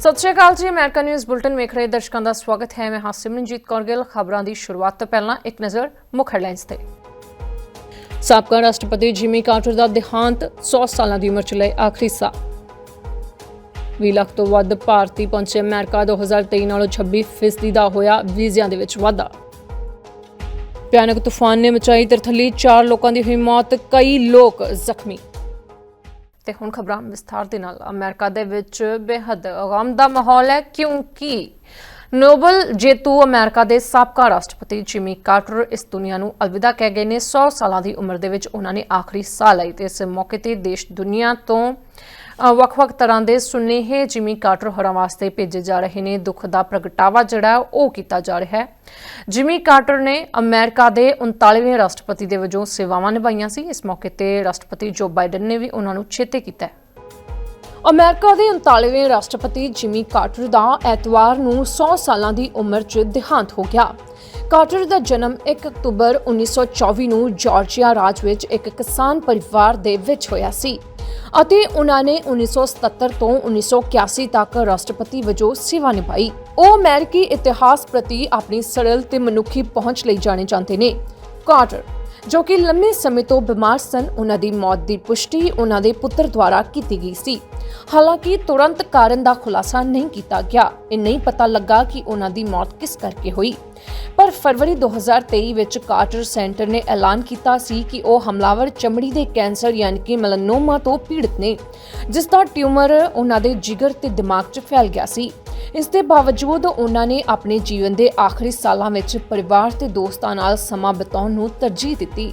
ਸਤਿ ਸ਼੍ਰੀ ਅਕਾਲ ਜੀ, America news bulletin ਵੇਖ ਰਹੇ ਦਰਸ਼ਕਾਂ ਦਾ ਸਵਾਗਤ ਹੈ। ਮੈਂ ਹਾਂ ਸਿਮਰਨਜੀਤ ਕੌਰ ਗਿੱਲ। ਖਬਰਾਂ ਦੀ ਸ਼ੁਰੂਆਤ ਤੋਂ ਪਹਿਲਾਂ ਇੱਕ ਨਜ਼ਰ ਮੁੱਖ ਹੈਡਲਾਈਨਸ ਤੇ। ਸਾਬਕਾ ਰਾਸ਼ਟਰਪਤੀ ਜਿਮੀ ਕਾਰਟਰ ਦਾ ਦੇਹਾਂਤ 100 ਸਾਲਾਂ ਦੀ ਉਮਰ 'ਚ ਲਈ ਆਖਰੀ ਸਾਹ। 20 ਲੱਖ ਤੋਂ ਵੱਧ ਭਾਰਤੀ ਪਹੁੰਚੇ ਅਮਰੀਕਾ 2023 ਨਾਲੋਂ 26 ਫੀਸਦੀ ਦਾ ਹੋਇਆ ਵੀਜ਼ਿਆਂ ਦੇ ਵਿੱਚ ਵਾਧਾ। ਭਿਆਨਕ ਤੂਫਾਨ ਨੇ ਮਚਾਈ ਤਰਥੱਲੀ 4 ਲੋਕਾਂ ਦੀ ਹੋਈ ਮੌਤ, ਕਈ ਲੋਕ ਜ਼ਖਮੀ। ਤੇ ਹੁਣ ਖਬਰਾਂ ਵਿਸਥਾਰ ਦੇ ਨਾਲ ਅਮਰੀਕਾ ਦੇ ਵਿੱਚ ਬੇਹੱਦ ਗਮ ਦਾ ਮਾਹੌਲ ਹੈ, ਕਿਉਂਕਿ ਨੋਬਲ ਜੇਤੂ ਅਮਰੀਕਾ ਦੇ ਸਾਬਕਾ ਰਾਸ਼ਟਰਪਤੀ ਜਿਮੀ ਕਾਰਟਰ ਇਸ ਦੁਨੀਆ ਨੂੰ ਅਲਵਿਦਾ ਕਹਿ ਗਏ ਨੇ। 100 ਸਾਲਾਂ ਦੀ ਉਮਰ ਦੇ ਵਿੱਚ ਉਹਨਾਂ ਨੇ ਆਖਰੀ ਸਾਹ ਲਈ ਤੇ ਇਸ ਮੌਕੇ ਤੇ ਦੇਸ਼ ਦੁਨੀਆ ਤੋਂ ਵੱਖ-ਵੱਖ ਤਰ੍ਹਾਂ ਦੇ ਸੁਨੇਹੇ ਜਿਮੀ ਕਾਰਟਰ ਹੋਰਾਂ ਵਾਸਤੇ ਭੇਜੇ ਜਾ ਰਹੇ ਨੇ, ਦੁੱਖ ਦਾ ਪ੍ਰਗਟਾਵਾ ਜਿਹੜਾ ਉਹ ਕੀਤਾ ਜਾ ਰਿਹਾ ਹੈ। ਜਿਮੀ ਕਾਰਟਰ ਨੇ ਅਮਰੀਕਾ ਦੇ 39ਵੇਂ ਰਾਸ਼ਟਰਪਤੀ ਦੇ ਵਜੋਂ ਸੇਵਾਵਾਂ ਨਿਭਾਈਆਂ ਸੀ, ਇਸ ਮੌਕੇ ਤੇ ਰਾਸ਼ਟਰਪਤੀ ਜੋ ਬਾਈਡਨ ਨੇ ਵੀ ਉਹਨਾਂ ਨੂੰ ਛੇਤੇ ਕੀਤਾ ਹੈ। ਅਮਰੀਕਾ ਦੇ 39ਵੇਂ ਰਾਸ਼ਟਰਪਤੀ ਜਿਮੀ ਕਾਰਟਰ ਦਾ ਐਤਵਾਰ ਨੂੰ 100 ਸਾਲਾਂ ਦੀ ਉਮਰ 'ਚ ਦੇਹਾਂਤ ਹੋ ਗਿਆ। ਕਾਰਟਰ ਦਾ ਜਨਮ 1 ਅਕਤੂਬਰ 1924 ਨੂੰ ਜਾਰਜੀਆ ਰਾਜ ਵਿੱਚ ਇੱਕ ਕਿਸਾਨ ਪਰਿਵਾਰ ਦੇ ਵਿੱਚ ਹੋਇਆ ਸੀ। ਅਤੇ ਉਹਨਾਂ ਨੇ 1977 ਤੋਂ 1981 ਤੱਕ ਰਾਸ਼ਟਰਪਤੀ ਵਜੋਂ ਸੇਵਾ ਨਿਭਾਈ। ਉਹ ਅਮਰੀਕੀ ਇਤਿਹਾਸ ਪ੍ਰਤੀ ਆਪਣੀ ਸਰਲ ਤੇ ਮਨੁੱਖੀ ਪਹੁੰਚ ਲਈ ਜਾਣੇ ਜਾਂਦੇ ਨੇ। ਕਾਰਟਰ ਜੋ ਕਿ ਲੰਮੇ ਸਮੇਂ ਤੋਂ ਬਿਮਾਰ ਸਨ, ਉਹਨਾਂ ਦੀ ਮੌਤ ਦੀ ਪੁਸ਼ਟੀ ਉਹਨਾਂ ਦੇ ਪੁੱਤਰ ਦੁਆਰਾ ਕੀਤੀ ਗਈ ਸੀ। ਹਾਲਾਂਕਿ ਤੁਰੰਤ ਕਾਰਨ ਦਾ ਖੁਲਾਸਾ ਨਹੀਂ ਕੀਤਾ ਗਿਆ। ਇਹ ਨਹੀਂ ਪਤਾ ਲੱਗਾ ਕਿ ਉਹਨਾਂ ਦੀ ਮੌਤ ਕਿਸ ਕਰਕੇ ਹੋਈ। ਪਰ ਫਰਵਰੀ 2023 ਵਿੱਚ ਕਾਰਟਰ ਸੈਂਟਰ ਨੇ ਐਲਾਨ ਕੀਤਾ ਸੀ ਕਿ ਉਹ ਹਮਲਾਵਰ ਚਮੜੀ ਦੇ ਕੈਂਸਰ ਯਾਨੀ ਕਿ ਮਲਨੋਮਾ ਤੋਂ ਪੀੜਤ ਨੇ, ਜਿਸ ਦਾ ਟਿਊਮਰ ਉਹਨਾਂ ਦੇ ਜਿਗਰ ਤੇ ਦਿਮਾਗ 'ਚ ਫੈਲ ਗਿਆ ਸੀ। ਇਸ ਦੇ ਬਾਵਜੂਦ ਉਹਨਾਂ ਨੇ ਆਪਣੇ ਜੀਵਨ ਦੇ ਆਖਰੀ ਸਾਲਾਂ ਵਿੱਚ ਪਰਿਵਾਰ ਤੇ ਦੋਸਤਾਂ ਨਾਲ ਸਮਾਂ ਬਿਤਾਉਣ ਨੂੰ ਤਰਜੀਹ ਦਿੱਤੀ।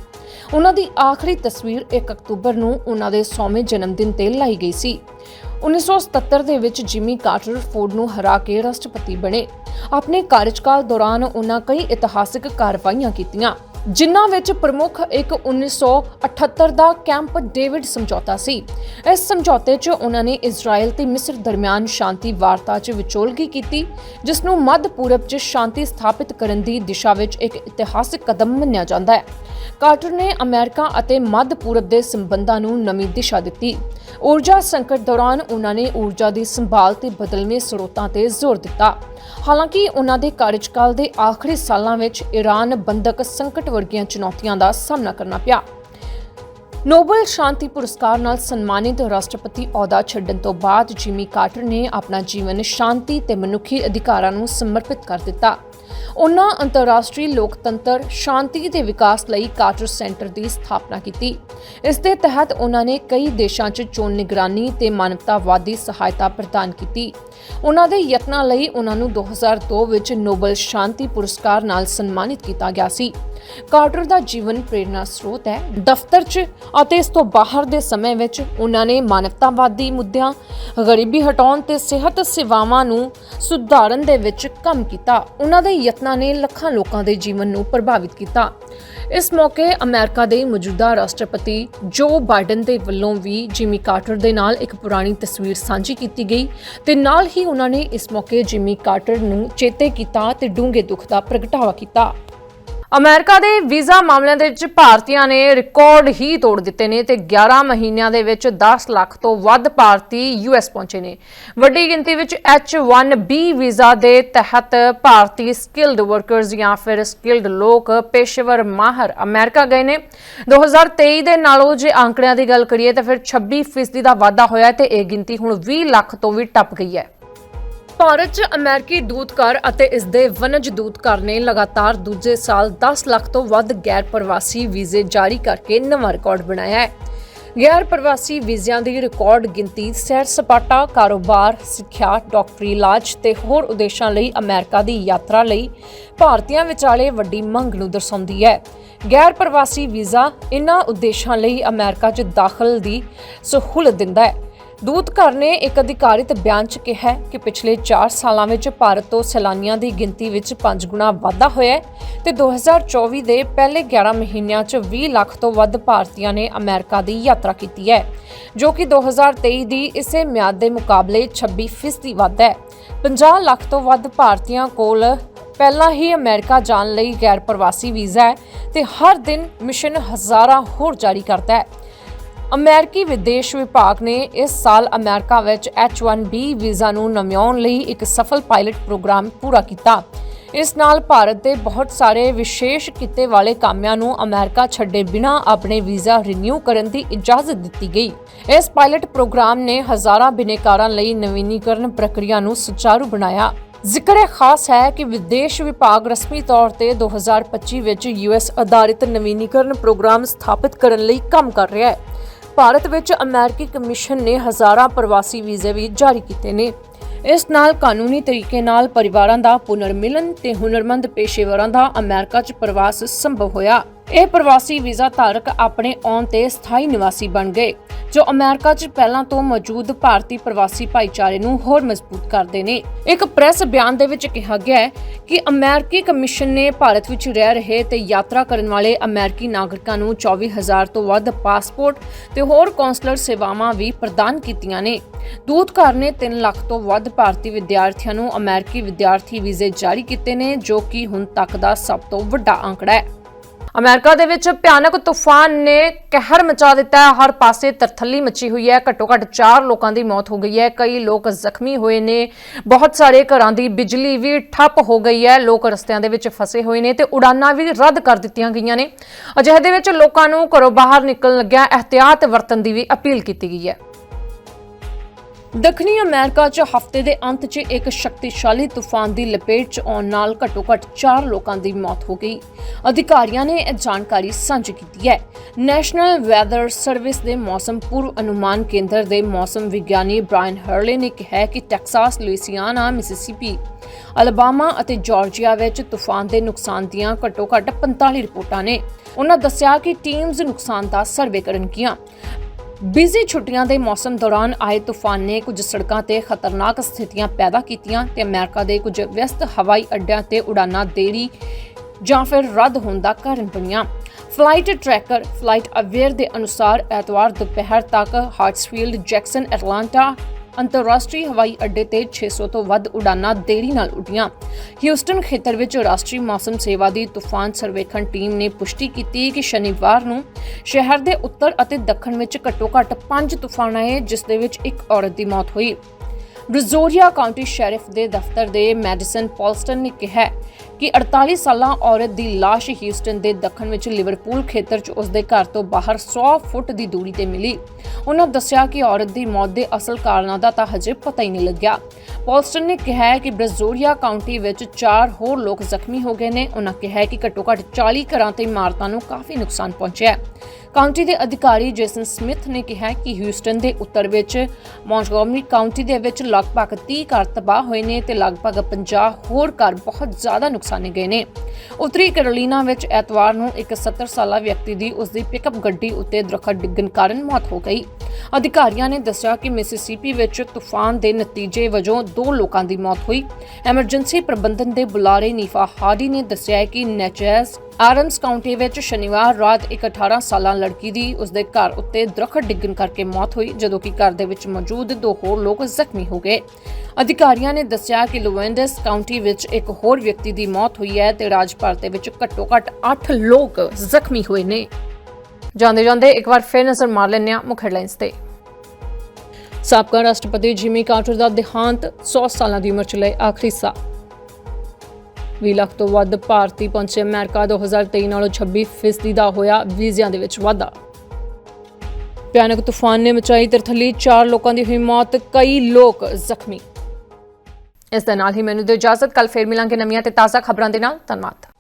ਉਹਨਾਂ ਦੀ ਆਖਰੀ ਤਸਵੀਰ 1 ਅਕਤੂਬਰ ਨੂੰ ਉਹਨਾਂ ਦੇ 100ਵੇਂ ਜਨਮ ਦਿਨ ਤੇ ਲਾਈ ਗਈ ਸੀ। 1977 ਦੇ ਵਿੱਚ ਜਿਮੀ ਕਾਰਟਰ ਫੋਰਡ ਨੂੰ ਹਰਾ ਕੇ ਰਾਸ਼ਟਰਪਤੀ ਬਣੇ। ਆਪਣੇ ਕਾਰਜਕਾਲ ਦੌਰਾਨ ਉਹਨਾਂ ਕਈ ਇਤਿਹਾਸਕ ਕਾਰਵਾਈਆਂ ਕੀਤੀਆਂ। ਜਿਨ੍ਹਾਂ ਵਿੱਚ ਪ੍ਰਮੁੱਖ ਇੱਕ 1978 ਦਾ ਕੈਂਪ ਡੇਵਿਡ ਸਮਝੌਤਾ ਸੀ। ਇਸ ਸਮਝੌਤੇ 'ਚ ਉਹਨਾਂ ਨੇ ਇਜ਼ਰਾਈਲ ਤੇ ਮਿਸਰ ਦਰਮਿਆਨ ਸ਼ਾਂਤੀ ਵਾਰਤਾ 'ਚ ਵਿਚੋਲਗੀ ਕੀਤੀ, ਜਿਸ ਨੂੰ ਮੱਧ ਪੂਰਬ 'ਚ ਸ਼ਾਂਤੀ ਸਥਾਪਿਤ ਕਰਨ ਦੀ ਦਿਸ਼ਾ ਵਿੱਚ ਇੱਕ ਇਤਿਹਾਸਕ ਕਦਮ ਮੰਨਿਆ ਜਾਂਦਾ ਹੈ। ਕਾਰਟਰ ਨੇ ਅਮਰੀਕਾ ਅਤੇ ਮੱਧ ਪੂਰਬ ਦੇ ਸੰਬੰਧਾਂ ਨੂੰ ਨਵੀਂ ਦਿਸ਼ਾ ਦਿੱਤੀ। ਊਰਜਾ ਸੰਕਟ ਦੌਰਾਨ ਉਹਨਾਂ ਨੇ ਊਰਜਾ ਦੀ ਸੰਭਾਲ ਤੇ ਬਦਲਵੇਂ ਸਰੋਤਾਂ ਤੇ ਜ਼ੋਰ ਦਿੱਤਾ। ਹਾਲਾਂਕਿ ਉਹਨਾਂ ਦੇ ਕਾਰਜਕਾਲ ਦੇ ਆਖਰੀ ਸਾਲਾਂ ਵਿੱਚ ਈਰਾਨ ਬੰਦਕ ਸੰਕਟ ਵਰਗੀਆਂ ਚੁਣੌਤੀਆਂ ਦਾ ਸਾਹਮਣਾ ਕਰਨਾ ਪਿਆ। ਨੋਬਲ ਸ਼ਾਂਤੀ ਪੁਰਸਕਾਰ ਨਾਲ ਸਨਮਾਨਿਤ ਰਾਸ਼ਟਰਪਤੀ ਅਹੁਦਾ ਛੱਡਣ ਤੋਂ ਬਾਅਦ ਜਿਮੀ ਕਾਰਟਰ ਨੇ ਆਪਣਾ ਜੀਵਨ ਸ਼ਾਂਤੀ ਤੇ ਮਨੁੱਖੀ ਅਧਿਕਾਰਾਂ ਨੂੰ ਸਮਰਪਿਤ ਕਰ ਦਿੱਤਾ। ਉਹਨਾਂ ਅੰਤਰਰਾਸ਼ਟਰੀ ਲੋਕਤੰਤਰ ਸ਼ਾਂਤੀ ਦੇ ਵਿਕਾਸ ਲਈ ਕਾਟਰ ਸੈਂਟਰ ਦੀ ਸਥਾਪਨਾ ਕੀਤੀ। ਇਸ ਦੇ ਤਹਿਤ ਉਹਨਾਂ ਨੇ ਕਈ ਦੇਸ਼ਾਂ 'ਚ ਚੋਣ ਨਿਗਰਾਨੀ ਤੇ ਮਾਨਵਤਾਵਾਦੀ ਸਹਾਇਤਾ ਪ੍ਰਦਾਨ ਕੀਤੀ। ਉਹਨਾਂ ਦੇ ਯਤਨਾਂ ਲਈ ਉਹਨਾਂ ਨੂੰ 2002 ਵਿੱਚ ਨੋਬਲ ਸ਼ਾਂਤੀ ਪੁਰਸਕਾਰ ਨਾਲ ਸਨਮਾਨਿਤ ਕੀਤਾ ਗਿਆ ਸੀ। ਕਾਰਟਰ ਦਾ ਜੀਵਨ ਪ੍ਰੇਰਨਾ ਸਰੋਤ ਹੈ। ਦਫ਼ਤਰ 'ਚ ਅਤੇ ਇਸ ਤੋਂ ਬਾਹਰ ਦੇ ਸਮੇਂ ਵਿੱਚ ਉਹਨਾਂ ਨੇ ਮਾਨਵਤਾਵਾਦੀ ਮੁੱਦਿਆਂ, ਗਰੀਬੀ ਹਟਾਉਣ ਤੇ ਸਿਹਤ ਸੇਵਾਵਾਂ ਨੂੰ ਸੁਧਾਰਨ ਦੇ ਵਿੱਚ ਕੰਮ ਕੀਤਾ। ਉਹਨਾਂ ਦੇ ਯਤਨਾਂ ਨੇ ਲੱਖਾਂ ਲੋਕਾਂ ਦੇ ਜੀਵਨ ਨੂੰ ਪ੍ਰਭਾਵਿਤ ਕੀਤਾ। ਇਸ ਮੌਕੇ ਅਮਰੀਕਾ ਦੇ ਮੌਜੂਦਾ ਰਾਸ਼ਟਰਪਤੀ ਜੋ ਬਾਈਡਨ ਦੇ ਵੱਲੋਂ ਵੀ ਜਿਮੀ ਕਾਰਟਰ ਦੇ ਨਾਲ ਇੱਕ ਪੁਰਾਣੀ ਤਸਵੀਰ ਸਾਂਝੀ ਕੀਤੀ ਗਈ ਤੇ ਨਾਲ ਹੀ ਉਹਨਾਂ ਨੇ ਇਸ ਮੌਕੇ ਜਿਮੀ ਕਾਰਟਰ ਨੂੰ ਚੇਤੇ ਕੀਤਾ ਤੇ ਡੂੰਘੇ ਦੁੱਖ ਦਾ ਪ੍ਰਗਟਾਵਾ ਕੀਤਾ। ਅਮਰੀਕਾ ਦੇ ਵੀਜ਼ਾ ਮਾਮਲਿਆਂ ਦੇ ਵਿੱਚ ਭਾਰਤੀਆਂ ਨੇ ਰਿਕਾਰਡ ਹੀ ਤੋੜ ਦਿੱਤੇ ਨੇ ਤੇ 11 ਮਹੀਨਿਆਂ ਦੇ ਵਿੱਚ 10 ਲੱਖ ਤੋਂ ਵੱਧ ਭਾਰਤੀ ਯੂਐਸ ਪਹੁੰਚੇ ਨੇ। ਵੱਡੀ ਗਿਣਤੀ ਵਿੱਚ H1B ਵੀਜ਼ਾ ਦੇ ਤਹਿਤ ਭਾਰਤੀ ਸਕਿਲਡ ਵਰਕਰਸ ਜਾਂ ਫਿਰ ਸਕਿਲਡ ਲੋਕ ਪੇਸ਼ੇਵਰ ਮਾਹਰ ਅਮਰੀਕਾ ਗਏ ਨੇ। 2023 ਦੇ ਨਾਲੋਂ ਜੇ ਅੰਕੜਿਆਂ ਦੀ ਗੱਲ ਕਰੀਏ ਤਾਂ ਫਿਰ 26% ਦਾ ਵਾਧਾ ਹੋਇਆ ਹੈ ਤੇ ਇਹ ਗਿਣਤੀ ਹੁਣ 20 ਲੱਖ ਤੋਂ ਵੀ ਟੱਪ ਗਈ ਹੈ। ਭਾਰਤ 'ਚ ਅਮਰੀਕੀ ਦੂਤਘਰ ਅਤੇ ਇਸ ਦੇ ਵਣਜ ਦੂਤਘਰ ਨੇ ਲਗਾਤਾਰ ਦੂਜੇ ਸਾਲ 10 ਲੱਖ ਤੋਂ ਵੱਧ ਗੈਰ ਪ੍ਰਵਾਸੀ ਵੀਜ਼ੇ ਜਾਰੀ ਕਰਕੇ ਨਵਾਂ ਰਿਕਾਰਡ ਬਣਾਇਆ ਹੈ। ਗੈਰ ਪ੍ਰਵਾਸੀ ਵੀਜ਼ਿਆਂ ਦੀ ਰਿਕਾਰਡ ਗਿਣਤੀ, ਸੈਰ ਸਪਾਟਾ, ਕਾਰੋਬਾਰ, ਸਿੱਖਿਆ, ਡਾਕਟਰੀ ਇਲਾਜ ਤੇ ਹੋਰ ਉਦੇਸ਼ਾਂ ਲਈ ਅਮਰੀਕਾ ਦੀ ਯਾਤਰਾ ਲਈ ਭਾਰਤੀਆਂ ਵਿਚਾਲੇ ਵੱਡੀ ਮੰਗ ਨੂੰ ਦਰਸਾਉਂਦੀ ਹੈ। ਗੈਰ ਪ੍ਰਵਾਸੀ ਵੀਜ਼ਾ ਇਨ੍ਹਾਂ ਉਦੇਸ਼ਾਂ ਲਈ ਅਮਰੀਕਾ 'ਚ ਦਾਖਲ ਦੀ ਸਹੂਲਤ ਦਿੰਦਾ ਹੈ। ਦੂਤ ਘਰ ਨੇ ਇੱਕ ਅਧਿਕਾਰਿਤ ਬਿਆਨ 'ਚ ਕਿਹਾ ਕਿ ਪਿਛਲੇ 4 ਸਾਲਾਂ ਵਿੱਚ ਭਾਰਤ ਤੋਂ ਸੈਲਾਨੀਆਂ ਦੀ ਗਿਣਤੀ ਵਿੱਚ 5 ਗੁਣਾ ਵਾਧਾ ਹੋਇਆ ਹੈ ਤੇ 2024 ਦੇ ਪਹਿਲੇ 11 ਮਹੀਨਿਆਂ 'ਚ 20 ਲੱਖ ਤੋਂ ਵੱਧ ਭਾਰਤੀਆਂ ਨੇ ਅਮਰੀਕਾ ਦੀ ਯਾਤਰਾ ਕੀਤੀ ਹੈ, ਜੋ ਕਿ 2023 ਦੀ ਇਸੇ ਮਿਆਦ ਦੇ ਮੁਕਾਬਲੇ 26% ਵੱਧ ਹੈ। 50 ਲੱਖ ਤੋਂ ਵੱਧ ਭਾਰਤੀਆਂ ਕੋਲ ਪਹਿਲਾਂ ਹੀ ਅਮਰੀਕਾ ਜਾਣ ਲਈ ਗੈਰ ਪ੍ਰਵਾਸੀ ਵੀਜ਼ਾ ਹੈ ਤੇ ਹਰ ਦਿਨ ਮਿਸ਼ਨ ਹਜ਼ਾਰਾਂ ਹੋਰ ਜਾਰੀ ਕਰਦਾ ਹੈ। ਅਮਰੀਕੀ ਵਿਦੇਸ਼ ਵਿਭਾਗ ਨੇ ਇਸ ਸਾਲ ਅਮਰੀਕਾ ਵਿੱਚ H1B ਵੀਜ਼ਾ ਨੂੰ ਨਵਿਆਉਣ ਲਈ ਇੱਕ ਸਫਲ ਪਾਇਲਟ ਪ੍ਰੋਗਰਾਮ ਪੂਰਾ ਕੀਤਾ। ਇਸ ਨਾਲ ਭਾਰਤ ਦੇ ਬਹੁਤ ਸਾਰੇ ਵਿਸ਼ੇਸ਼ ਕਿੱਤੇ ਵਾਲੇ ਕਾਮਿਆਂ ਨੂੰ ਅਮਰੀਕਾ ਛੱਡੇ ਬਿਨਾਂ ਆਪਣੇ ਵੀਜ਼ਾ ਰੀਨਿਊ ਕਰਨ ਦੀ ਇਜਾਜ਼ਤ ਦਿੱਤੀ ਗਈ। ਇਸ ਪਾਇਲਟ ਪ੍ਰੋਗਰਾਮ ਨੇ ਹਜ਼ਾਰਾਂ ਬਿਨੇਕਾਰਾਂ ਲਈ ਨਵੀਨੀਕਰਨ ਪ੍ਰਕਿਰਿਆ ਨੂੰ ਸੁਚਾਰੂ ਬਣਾਇਆ। ਜ਼ਿਕਰ ਇਹ ਖਾਸ ਹੈ ਕਿ ਵਿਦੇਸ਼ ਵਿਭਾਗ ਰਸਮੀ ਤੌਰ ਤੇ 2025 ਵਿੱਚ ਯੂਐਸ ਆਧਾਰਿਤ ਨਵੀਨੀਕਰਨ ਪ੍ਰੋਗਰਾਮ ਸਥਾਪਿਤ ਕਰਨ ਲਈ ਕੰਮ ਕਰ ਰਿਹਾ ਹੈ। ਭਾਰਤ ਵਿੱਚ ਅਮਰੀਕੀ ਕਮਿਸ਼ਨ ਨੇ ਹਜ਼ਾਰਾਂ ਪ੍ਰਵਾਸੀ ਵੀਜ਼ੇ ਵੀ ਜਾਰੀ ਕੀਤੇ ਨੇ। ਇਸ ਨਾਲ ਕਾਨੂੰਨੀ ਤਰੀਕੇ ਨਾਲ ਪਰਿਵਾਰਾਂ ਦਾ ਪੁਨਰਮਿਲਨ ਤੇ ਹੁਨਰਮੰਦ ਪੇਸ਼ੇਵਰਾਂ ਦਾ ਅਮਰੀਕਾ 'ਚ ਪ੍ਰਵਾਸ ਸੰਭਵ ਹੋਇਆ। ਇਹ ਪ੍ਰਵਾਸੀ ਵੀਜ਼ਾ ਧਾਰਕ ਆਪਣੇ ਆਉਣ ਤੇ ਸਥਾਈ ਨਿਵਾਸੀ ਬਣ ਗਏ, ਜੋ ਅਮਰੀਕਾ 'ਚ ਪਹਿਲਾਂ ਤੋਂ ਮੌਜੂਦ ਭਾਰਤੀ ਪ੍ਰਵਾਸੀ ਭਾਈਚਾਰੇ ਨੂੰ ਹੋਰ ਮਜ਼ਬੂਤ ਕਰਦੇ ਨੇ। ਇੱਕ ਪ੍ਰੈਸ ਬਿਆਨ ਦੇ ਵਿੱਚ ਕਿਹਾ ਗਿਆ ਹੈ ਕਿ ਅਮਰੀਕੀ ਕਮਿਸ਼ਨ ਨੇ ਭਾਰਤ ਵਿੱਚ ਰਹਿ ਰਹੇ ਤੇ ਯਾਤਰਾ ਕਰਨ ਵਾਲੇ ਅਮਰੀਕੀ ਨਾਗਰਿਕਾਂ ਨੂੰ 24000 ਤੋਂ ਵੱਧ ਪਾਸਪੋਰਟ ਤੇ ਹੋਰ ਕੌਂਸਲਰ ਸੇਵਾਵਾਂ ਵੀ ਪ੍ਰਦਾਨ ਕੀਤੀਆਂ ਨੇ। ਦੂਤਘਰ ਨੇ 3 ਲੱਖ ਤੋਂ ਵੱਧ ਭਾਰਤੀ ਵਿਦਿਆਰਥੀਆਂ ਨੂੰ ਅਮਰੀਕੀ ਵਿਦਿਆਰਥੀ ਵੀਜ਼ੇ ਜਾਰੀ ਕੀਤੇ ਨੇ, ਜੋ ਕਿ ਹੁਣ ਤੱਕ ਦਾ ਸਭ ਤੋਂ ਵੱਡਾ ਅੰਕੜਾ ਹੈ। ਅਮਰੀਕਾ ਦੇ ਵਿੱਚ ਭਿਆਨਕ ਤੂਫਾਨ ਨੇ ਕਹਿਰ ਮਚਾ ਦਿੱਤਾ ਹੈ। ਹਰ ਪਾਸੇ ਤਰਥੱਲੀ ਮਚੀ ਹੋਈ ਹੈ। ਘੱਟੋ ਘੱਟ 4 ਲੋਕਾਂ ਦੀ ਮੌਤ ਹੋ ਗਈ ਹੈ। ਕਈ ਲੋਕ ਜ਼ਖਮੀ ਹੋਏ ਨੇ। ਬਹੁਤ ਸਾਰੇ ਘਰਾਂ ਦੀ ਬਿਜਲੀ ਵੀ ਠੱਪ ਹੋ ਗਈ ਹੈ। ਲੋਕ ਰਸਤਿਆਂ ਦੇ ਵਿੱਚ ਫਸੇ ਹੋਏ ਨੇ ਤੇ ਉਡਾਨਾਂ ਵੀ ਰੱਦ ਕਰ ਦਿੱਤੀਆਂ ਗਈਆਂ ਨੇ। ਅਜਿਹੇ ਦੇ ਵਿੱਚ ਲੋਕਾਂ ਨੂੰ ਘਰੋਂ ਬਾਹਰ ਨਿਕਲਣ ਲੱਗਿਆ ਇਹਤਿਆਤ ਵਰਤਣ ਦੀ ਵੀ ਅਪੀਲ ਕੀਤੀ ਗਈ ਹੈ। ਦੱਖਣੀ ਅਮਰੀਕਾ 'ਚ ਹਫ਼ਤੇ ਦੇ ਅੰਤ 'ਚ ਇੱਕ ਸ਼ਕਤੀਸ਼ਾਲੀ ਤੂਫਾਨ ਦੀ ਲਪੇਟ 'ਚ ਆਉਣ ਨਾਲ ਘੱਟੋ-ਘੱਟ 4 ਲੋਕਾਂ ਦੀ ਮੌਤ ਹੋ ਗਈ। ਅਧਿਕਾਰੀਆਂ ਨੇ ਇਹ ਜਾਣਕਾਰੀ ਸਾਂਝੀ ਕੀਤੀ ਹੈ। ਨੈਸ਼ਨਲ ਵੈਦਰ ਸਰਵਿਸ ਦੇ ਮੌਸਮ ਪੂਰਵ ਅਨੁਮਾਨ ਕੇਂਦਰ ਦੇ ਮੌਸਮ ਵਿਗਿਆਨੀ ਬ੍ਰਾਇਨ ਹਰਲੇ ਨੇ ਕਿਹਾ ਕਿ ਟੈਕਸਾਸ, ਲੁਈਸੀਆਨਾ, ਮਿਸਿਸਿਪੀ, ਅਲਬਾਮਾ ਅਤੇ ਜਾਰਜੀਆ ਵਿੱਚ ਤੂਫਾਨ ਦੇ ਨੁਕਸਾਨ ਦੀਆਂ ਘੱਟੋ-ਘੱਟ 45 ਰਿਪੋਰਟਾਂ ਨੇ। ਉਨ੍ਹਾਂ ਦੱਸਿਆ ਕਿ ਟੀਮਜ਼ ਨੁਕਸਾਨ ਦਾ ਸਰਵੇ ਕਰਨਗੀਆਂ। ਬਿਜ਼ੀ ਛੁੱਟੀਆਂ ਦੇ ਮੌਸਮ ਦੌਰਾਨ ਆਏ ਤੂਫਾਨ ਨੇ ਕੁਝ ਸੜਕਾਂ ਤੇ ਖਤਰਨਾਕ ਸਥਿਤੀਆਂ ਪੈਦਾ ਕੀਤੀਆਂ ਤੇ ਅਮਰੀਕਾ ਦੇ ਕੁਝ ਵਿਅਸਤ ਹਵਾਈ ਅੱਡਿਆਂ ਤੇ ਉਡਾਨਾਂ ਦੇਰੀ ਜਾਂ ਫਿਰ ਰੱਦ ਹੋਣ ਦਾ ਕਾਰਨ ਬਣੀਆਂ। ਫਲਾਈਟ ਟਰੈਕਰ ਫਲਾਈਟ ਅਵੇਅਰ ਦੇ ਅਨੁਸਾਰ ਐਤਵਾਰ ਦੁਪਹਿਰ ਤੱਕ ਹਾਰਟਸਫੀਲਡ ਜੈਕਸਨ ਐਟਲਾਂਟਾ ਅੰਤਰਰਾਸ਼ਟਰੀ ਹਵਾਈ ਅੱਡੇ ਤੇ 600 ਤੋਂ ਵੱਧ ਉਡਾਨਾਂ ਦੇਰੀ ਨਾਲ ਉੱਡੀਆਂ। ਹਿਊਸਟਨ ਖੇਤਰ ਵਿੱਚ ਰਾਸ਼ਟਰੀ ਮੌਸਮ ਸੇਵਾ ਦੀ ਤੂਫਾਨ ਸਰਵੇਖਣ ਟੀਮ ਨੇ ਪੁਸ਼ਟੀ ਕੀਤੀ ਕਿ ਸ਼ਨੀਵਾਰ ਨੂੰ ਸ਼ਹਿਰ ਦੇ ਉੱਤਰ ਅਤੇ ਦੱਖਣ ਵਿੱਚ ਘੱਟੋ-ਘੱਟ 5 ਤੂਫਾਨ ਆਏ, ਜਿਸ ਦੇ ਵਿੱਚ ਇੱਕ ਔਰਤ ਦੀ ਮੌਤ ਹੋਈ। ਬ੍ਰਿਜ਼ੋਰੀਆ ਕਾਉਂਟੀ ਸ਼ੈਰਿਫ ਦੇ ਦਫ਼ਤਰ ਦੇ ਮੈਡੀਸਨ ਪੌਲਸਟਨ ਨੇ ਕਿਹਾ ਕਿ 48 ਸਾਲਾ ਔਰਤ ਦੀ ਲਾਸ਼ ਹਿਊਸਟਨ ਦੇ ਦੱਖਣ ਵਿੱਚ ਲਿਵਰਪੂਲ ਖੇਤਰ 'ਚ ਉਸ ਘਰ ਤੋਂ ਬਾਹਰ 100 ਫੁੱਟ ਦੀ ਦੂਰੀ ਤੇ ਮਿਲੀ। ਉਹਨਾਂ ਦੱਸਿਆ ਕਿ ਔਰਤ ਦੀ ਮੌਤ ਦੇ ਅਸਲ ਕਾਰਨਾਂ ਦਾ ਤਾਂ ਹਜੇ ਪਤਾ ਹੀ ਨਹੀਂ ਲੱਗਿਆ। ਪੌਲਸਟਨ ਨੇ ਕਿਹਾ ਹੈ ਕਿ ਬ੍ਰਿਜ਼ੋਰੀਆ ਕਾਉਂਟੀ ਵਿੱਚ 4 ਹੋਰ ਲੋਕ ਜ਼ਖਮੀ ਹੋ ਗਏ ਨੇ। ਉਹਨਾਂ ਕਿਹਾ ਕਿ ਘੱਟੋ-ਘੱਟ 40 ਘਰਾਂ ਤੇ ਇਮਾਰਤਾਂ ਨੂੰ ਕਾਫੀ ਨੁਕਸਾਨ ਪਹੁੰਚਿਆ ਹੈ। ਕਾਉਂਟੀ ਦੇ ਅਧਿਕਾਰੀ ਜੇਸਨ ਸਮਿਥ ਨੇ ਕਿਹਾ ਕਿ ਹਿਊਸਟਨ ਦੇ ਉੱਤਰ ਵਿੱਚ ਮੌਂਟਗੋਮਰੀ ਕਾਉਂਟੀ ਦੇ ਵਿੱਚ ਲਗਭਗ 30 ਘਰ ਤਬਾਹ ਹੋਏ ਨੇ ਤੇ ਲਗਭਗ 50 ਹੋਰ ਘਰ ਬਹੁਤ ਜ਼ਿਆਦਾ ਨੁਕਸਾਨੇ ਗਏ ਨੇ। ਉੱਤਰੀ ਕੈਰੋਲੀਨਾ ਵਿੱਚ ਐਤਵਾਰ ਨੂੰ ਇੱਕ 70 ਸਾਲਾ ਵਿਅਕਤੀ ਦੀ ਉਸ ਦੀ ਪਿਕਅਪ ਗੱਡੀ ਉੱਤੇ ਦਰਖਤ ਡਿੱਗਣ ਕਾਰਨ ਮੌਤ ਹੋ ਗਈ। ਅਧਿਕਾਰੀਆਂ ਨੇ ਦੱਸਿਆ ਕਿ ਮਿਸਿਸਿਪੀ ਵਿੱਚ ਤੂਫਾਨ ਦੇ ਨਤੀਜੇ ਵਜੋਂ ਦੋ ਲੋਕਾਂ ਦੀ ਮੌਤ ਹੋਈ। ਐਮਰਜੈਂਸੀ ਪ੍ਰਬੰਧਨ ਦੇ ਬੁਲਾਰੇ ਨੀਫਾ ਹਾਰਡੀ ਨੇ ਦੱਸਿਆ ਕਿ ਨੈਚੈਸ ਆਰਮਸ ਕਾਉਂਟੀ ਵਿੱਚ ਸ਼ਨੀਵਾਰ ਰਾਤ ਇੱਕ 18 ਸਾਲਾ ਲੜਕੀ ਦੀ ਉਸਦੇ ਘਰ ਉੱਤੇ ਦਰਖਤ ਡਿੱਗਣ ਕਰਕੇ ਮੌਤ ਹੋਈ, ਜਦੋਂ ਕਿ ਘਰ ਦੇ ਵਿੱਚ ਮੌਜੂਦ ਦੋ ਹੋਰ ਲੋਕ ਜ਼ਖਮੀ ਹੋ ਗਏ। ਅਧਿਕਾਰੀਆਂ ਨੇ ਦੱਸਿਆ ਕਿ ਲੁਵੈਂਡਸ ਕਾਉਂਟੀ ਵਿੱਚ ਇੱਕ ਹੋਰ ਵਿਅਕਤੀ ਦੀ ਮੌਤ ਹੋਈ ਹੈ ਤੇ ਰਾਜ ਭਰ ਦੇ ਵਿੱਚ ਘੱਟੋ-ਘੱਟ 8 ਲੋਕ ਜ਼ਖਮੀ ਹੋਏ ਨੇ। ਜਾਂਦੇ ਜਾਂਦੇ ਇੱਕ ਵਾਰ ਫੇਰ ਨਜ਼ਰ ਮਾਰ ਲੈਂਦੇ ਹਾਂ ਮੁੱਖ ਹੈਡਲਾਈਨਸ ਤੇ। ਸਾਬਕਾ ਰਾਸ਼ਟਰਪਤੀ ਜਿਮੀ ਕਾਰਟਰ ਦਾ ਦੇਹਾਂਤ 100 ਸਾਲਾਂ ਦੀ ਉਮਰ 'ਚ ਲਏ ਆਖਰੀ ਸਾਹ। 20 ਲੱਖ ਤੋਂ ਵੱਧ ਭਾਰਤੀ ਪਹੁੰਚੇ ਅਮਰੀਕਾ 2023 ਨਾਲੋਂ 26 ਫੀਸਦੀ ਦਾ ਹੋਇਆ ਵੀਜ਼ਿਆਂ ਦੇ ਵਿੱਚ ਵਾਧਾ। ਭਿਆਨਕ ਤੂਫਾਨ ਨੇ ਮਚਾਈ ਤਰਥੱਲੀ 4 ਲੋਕਾਂ ਦੀ ਹੋਈ ਮੌਤ, ਕਈ ਲੋਕ ਜ਼ਖਮੀ। ਇਸ ਦੇ ਨਾਲ ਹੀ ਮੈਨੂੰ ਦਿਓ ਇਜਾਜ਼ਤ ਕੱਲ ਫੇਰ ਮਿਲਾਂਗੇ ਨਵੀਆਂ ਤੇ ਤਾਜ਼ਾ ਖਬਰਾਂ ਦੇ ਨਾਲ। ਧੰਨਵਾਦ।